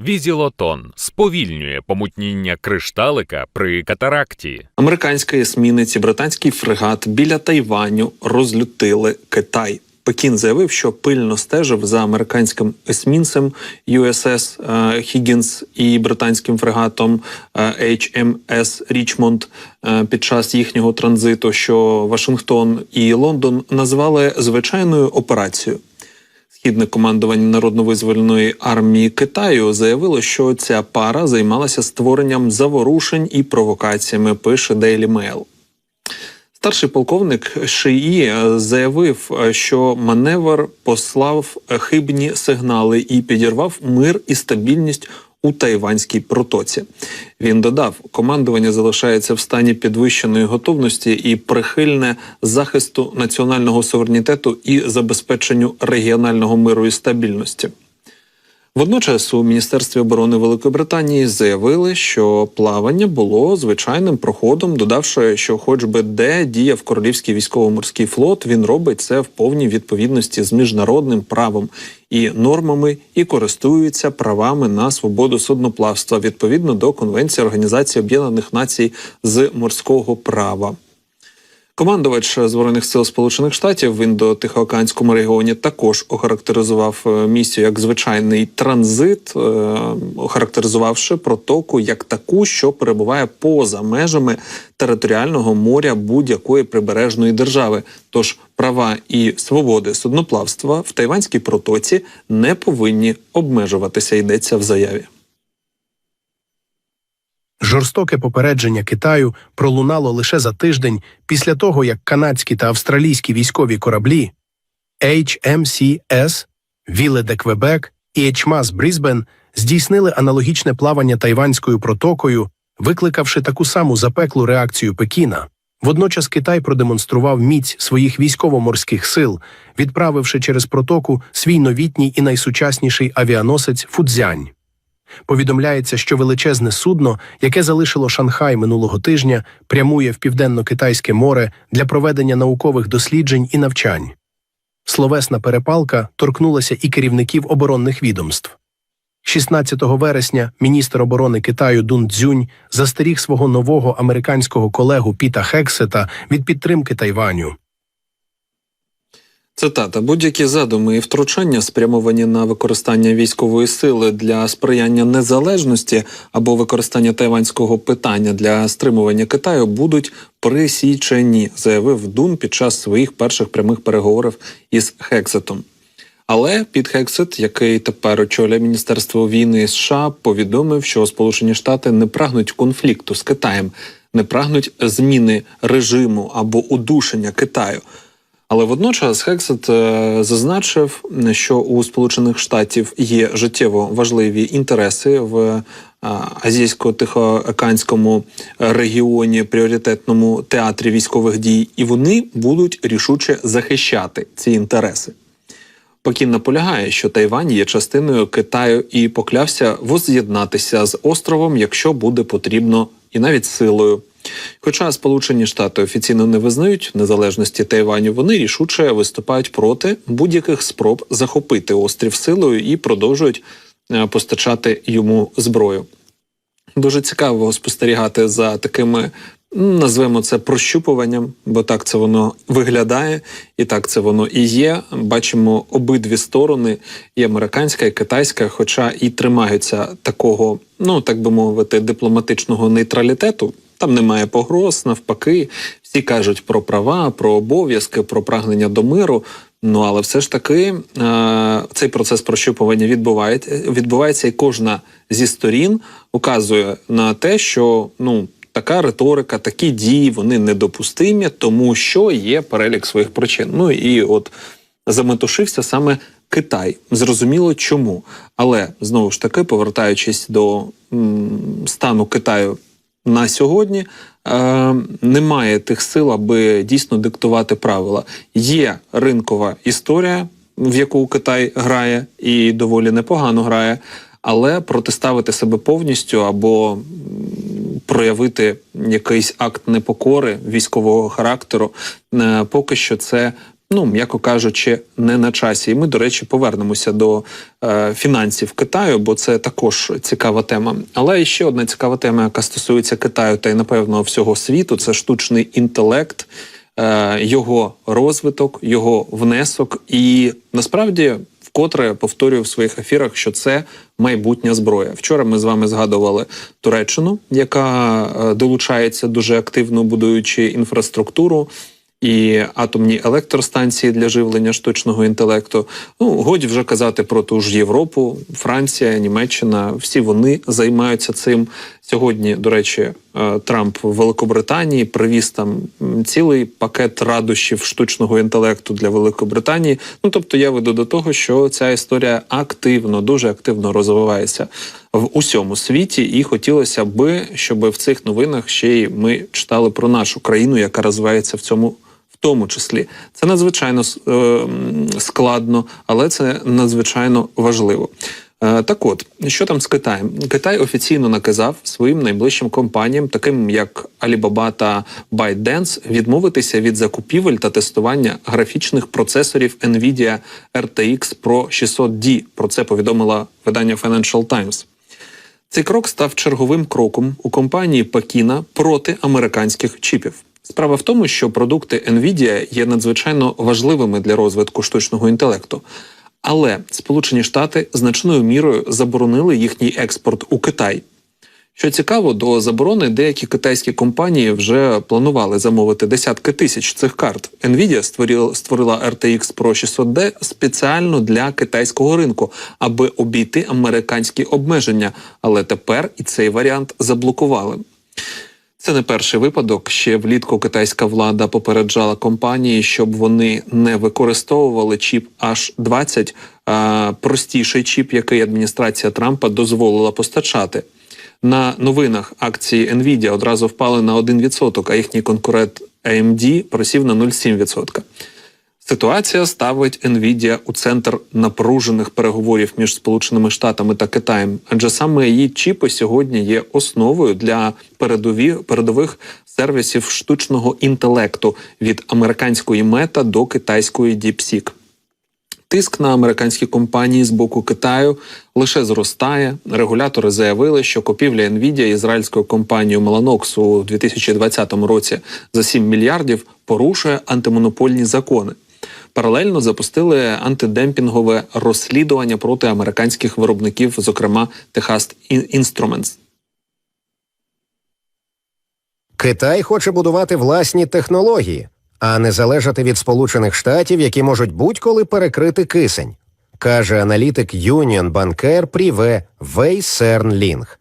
Візілотон сповільнює помутніння кришталика при катаракті. Американська есмінець і британський фрегат біля Тайваню розлютили Китай. Пекін заявив, що пильно стежив за американським есмінцем USS е, Хіггінс і британським фрегатом е, HMS Річмонд е, під час їхнього транзиту, що Вашингтон і Лондон назвали звичайною операцією. Східне командування народно-визвольної армії Китаю заявило, що ця пара займалася створенням заворушень і провокаціями. Пише Daily Mail. Старший полковник Шиї заявив, що маневр послав хибні сигнали і підірвав мир і стабільність у Тайванській протоці. Він додав, командування залишається в стані підвищеної готовності і прихильне захисту національного суверенітету і забезпеченню регіонального миру і стабільності. Водночас у Міністерстві оборони Великої Британії заявили, що плавання було звичайним проходом, додавши, що, хоч би де діяв королівський військово-морський флот, він робить це в повній відповідності з міжнародним правом і нормами, і користується правами на свободу судноплавства відповідно до Конвенції Організації Об'єднаних Націй з морського права. Командувач збройних сил Сполучених Штатів в індотихоокеанському регіоні також охарактеризував е, місію як звичайний транзит, е, охарактеризувавши протоку як таку, що перебуває поза межами територіального моря будь-якої прибережної держави. Тож права і свободи судноплавства в Тайванській протоці не повинні обмежуватися. Йдеться в заяві. Жорстоке попередження Китаю пролунало лише за тиждень після того, як канадські та австралійські військові кораблі HMCS, Віле де Квебек і HMAS Брізбен здійснили аналогічне плавання Тайванською протокою, викликавши таку саму запеклу реакцію Пекіна. Водночас Китай продемонстрував міць своїх військово-морських сил, відправивши через протоку свій новітній і найсучасніший авіаносець Фудзянь. Повідомляється, що величезне судно, яке залишило Шанхай минулого тижня, прямує в південно-китайське море для проведення наукових досліджень і навчань. Словесна перепалка торкнулася і керівників оборонних відомств. 16 вересня міністр оборони Китаю Дун Цзюнь застеріг свого нового американського колегу Піта Хексета від підтримки Тайваню. Цитата: будь-які задуми і втручання, спрямовані на використання військової сили для сприяння незалежності або використання тайванського питання для стримування Китаю, будуть присічені, заявив Дун під час своїх перших прямих переговорів із Хексетом. Але Піт Хексет, який тепер очолює Міністерство війни США, повідомив, що Сполучені Штати не прагнуть конфлікту з Китаєм, не прагнуть зміни режиму або удушення Китаю. Але водночас Хексет е, зазначив, що у Сполучених Штатів є життєво важливі інтереси в е, азійсько-тихоокеанському регіоні, пріоритетному театрі військових дій, і вони будуть рішуче захищати ці інтереси. Пекін наполягає, що Тайвань є частиною Китаю і поклявся воз'єднатися з островом, якщо буде потрібно, і навіть силою. Хоча Сполучені Штати офіційно не визнають незалежності Тайваню, вони рішуче виступають проти будь-яких спроб захопити острів силою і продовжують е, постачати йому зброю. Дуже цікаво спостерігати за такими, назвемо це прощупуванням, бо так це воно виглядає, і так це воно і є. Бачимо обидві сторони, і американська, і китайська, хоча і тримаються такого, ну так би мовити, дипломатичного нейтралітету. Там немає погроз, навпаки, всі кажуть про права, про обов'язки, про прагнення до миру. Ну але все ж таки е цей процес прощупування відбувається, відбувається, і кожна зі сторін указує на те, що ну така риторика, такі дії вони недопустимі, тому що є перелік своїх причин. Ну і от заметушився саме Китай. Зрозуміло чому. Але знову ж таки, повертаючись до м, стану Китаю на сьогодні е, немає тих сил, аби дійсно диктувати правила. Є ринкова історія, в яку Китай грає, і доволі непогано грає, але протиставити себе повністю або проявити якийсь акт непокори військового характеру, е, поки що це ну м'яко кажучи, не на часі. І ми, до речі, повернемося до е, фінансів Китаю, бо це також цікава тема. Але ще одна цікава тема, яка стосується Китаю та й напевно всього світу, це штучний інтелект, е, його розвиток, його внесок. І насправді, вкотре повторюю в своїх ефірах, що це майбутня зброя. Вчора ми з вами згадували Туреччину, яка е, долучається дуже активно будуючи інфраструктуру і атомні електростанції для живлення штучного інтелекту. Ну годі вже казати про ту ж Європу, Франція, Німеччина. Всі вони займаються цим сьогодні. До речі, е, Трамп в Великобританії привіз там цілий пакет радощів штучного інтелекту для Великобританії. Ну тобто, я веду до того, що ця історія активно, дуже активно розвивається в усьому світі, і хотілося би, щоб в цих новинах ще й ми читали про нашу країну, яка розвивається в цьому. В тому числі це надзвичайно е, складно, але це надзвичайно важливо. Е, Так от, що там з Китаєм? Китай офіційно наказав своїм найближчим компаніям, таким як Alibaba та ByteDance, відмовитися від закупівель та тестування графічних процесорів Nvidia RTX Pro 600D. Про це повідомила видання Financial Times. Цей крок став черговим кроком у компанії Пекіна проти американських чіпів. Справа в тому, що продукти Nvidia є надзвичайно важливими для розвитку штучного інтелекту. Але Сполучені Штати значною мірою заборонили їхній експорт у Китай. Що цікаво, до заборони деякі китайські компанії вже планували замовити десятки тисяч цих карт. Nvidia створила, створила RTX Pro 600D спеціально для китайського ринку, аби обійти американські обмеження. Але тепер і цей варіант заблокували. Це не перший випадок. Ще влітку китайська влада попереджала компанії, щоб вони не використовували чіп H20, а простіший чіп, який адміністрація Трампа дозволила постачати. На новинах акції Nvidia одразу впали на 1%, а їхній конкурент AMD просів на 0,7%. Ситуація ставить Nvidia у центр напружених переговорів між Сполученими Штатами та Китаєм, адже саме її чіпи сьогодні є основою для передові, передових сервісів штучного інтелекту від американської мета до китайської DeepSeek. Тиск на американські компанії з боку Китаю лише зростає. Регулятори заявили, що купівля Nvidia ізраїльською компанією Mellanox у 2020 році за 7 мільярдів порушує антимонопольні закони. Паралельно запустили антидемпінгове розслідування проти американських виробників, зокрема Texas Instruments. Китай хоче будувати власні технології, а не залежати від Сполучених Штатів, які можуть будь-коли перекрити кисень, каже аналітик Union Banker Privé Вей Серн Лінг.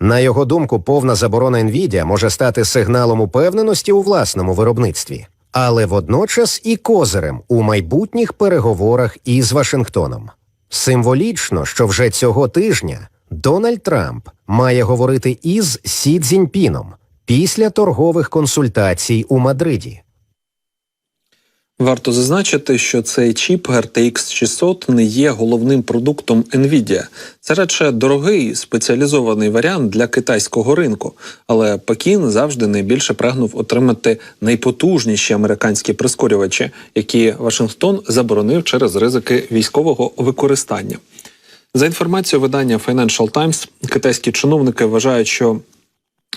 На його думку, повна заборона Nvidia може стати сигналом упевненості у власному виробництві, але водночас і козирем у майбутніх переговорах із Вашингтоном. Символічно, що вже цього тижня Дональд Трамп має говорити із Сі Цзіньпіном після торгових консультацій у Мадриді. Варто зазначити, що цей чіп RTX 600 не є головним продуктом Nvidia. Це радше дорогий спеціалізований варіант для китайського ринку. Але Пекін завжди найбільше прагнув отримати найпотужніші американські прискорювачі, які Вашингтон заборонив через ризики військового використання. За інформацією видання Financial Times, китайські чиновники вважають, що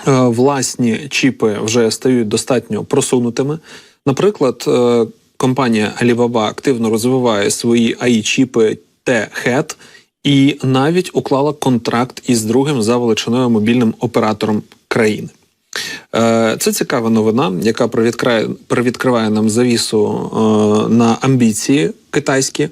е, власні чіпи вже стають достатньо просунутими. Наприклад, е, компанія Alibaba активно розвиває свої AI-чіпи T-Head і навіть уклала контракт із другим за величиною мобільним оператором країни. Е, Це цікава новина, яка привідкриває, нам завісу е, на амбіції китайські.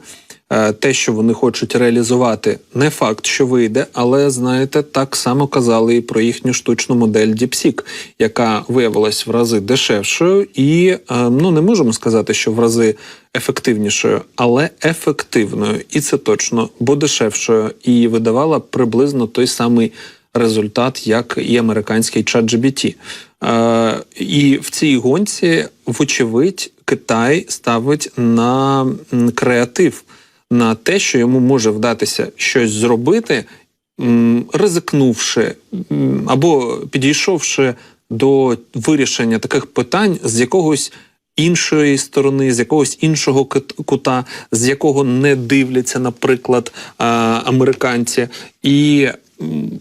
Е, Те, що вони хочуть реалізувати, не факт, що вийде, але знаєте, так само казали і про їхню штучну модель DeepSeek, яка виявилась в рази дешевшою, і е, ну не можемо сказати, що в рази ефективнішою, але ефективною, і це точно, бо дешевшою, і видавала приблизно той самий результат, як і американський ChatGPT. Е, і в цій гонці, вочевидь, Китай ставить на креатив, на те, що йому може вдатися щось зробити, ризикнувши або підійшовши до вирішення таких питань з якогось іншої сторони, з якогось іншого кута, з якого не дивляться, наприклад, американці. І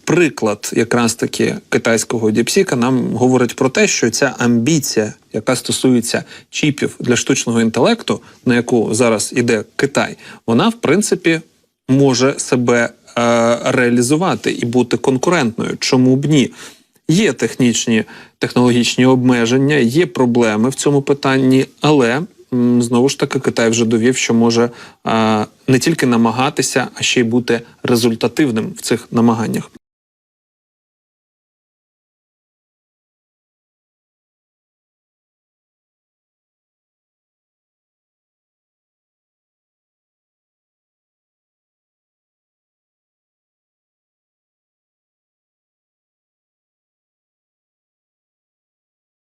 приклад якраз таки китайського діпсіка нам говорить про те, що ця амбіція, яка стосується чіпів для штучного інтелекту, на яку зараз іде Китай, вона в принципі може себе е, реалізувати і бути конкурентною. Чому б ні? Є технічні технологічні обмеження, є проблеми в цьому питанні, але знову ж таки Китай вже довів, що може не тільки намагатися, а ще й бути результативним в цих намаганнях.